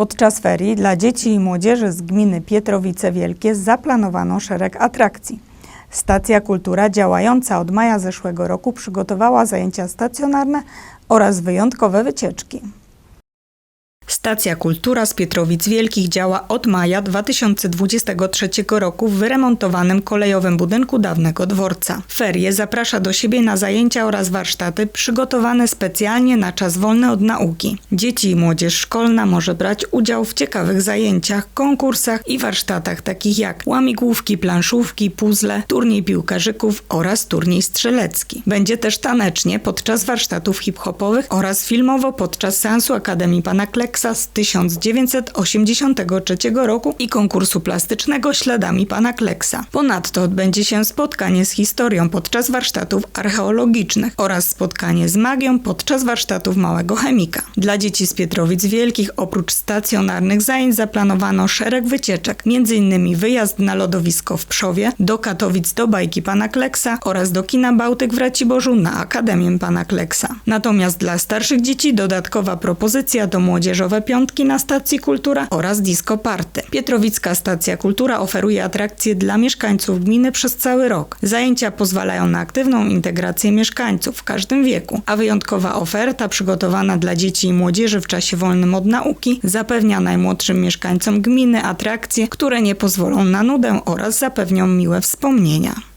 Podczas ferii dla dzieci i młodzieży z gminy Pietrowice Wielkie zaplanowano szereg atrakcji. Stacja Kultura działająca od maja zeszłego roku przygotowała zajęcia stacjonarne oraz wyjątkowe wycieczki. Stacja Kultura z Pietrowic Wielkich działa od maja 2023 roku w wyremontowanym kolejowym budynku dawnego dworca. Ferie zaprasza do siebie na zajęcia oraz warsztaty przygotowane specjalnie na czas wolny od nauki. Dzieci i młodzież szkolna może brać udział w ciekawych zajęciach, konkursach i warsztatach takich jak łamigłówki, planszówki, puzzle, turniej piłkarzyków oraz turniej strzelecki. Będzie też tanecznie podczas warsztatów hip-hopowych oraz filmowo podczas seansu Akademii Pana Kleksa z 1983 roku i konkursu plastycznego Śladami Pana Kleksa. Ponadto odbędzie się spotkanie z historią podczas warsztatów archeologicznych oraz spotkanie z magią podczas warsztatów Małego Chemika. Dla dzieci z Pietrowic Wielkich oprócz stacjonarnych zajęć zaplanowano szereg wycieczek, m.in. wyjazd na lodowisko w Przowie, do Katowic do Bajki Pana Kleksa oraz do Kina Bałtyk w Raciborzu na Akademię Pana Kleksa. Natomiast dla starszych dzieci dodatkowa propozycja to młodzieżowe piątki na stacji Kultura oraz Disco Party. Pietrowicka Stacja Kultura oferuje atrakcje dla mieszkańców gminy przez cały rok. Zajęcia pozwalają na aktywną integrację mieszkańców w każdym wieku, a wyjątkowa oferta przygotowana dla dzieci i młodzieży w czasie wolnym od nauki zapewnia najmłodszym mieszkańcom gminy atrakcje, które nie pozwolą na nudę oraz zapewnią miłe wspomnienia.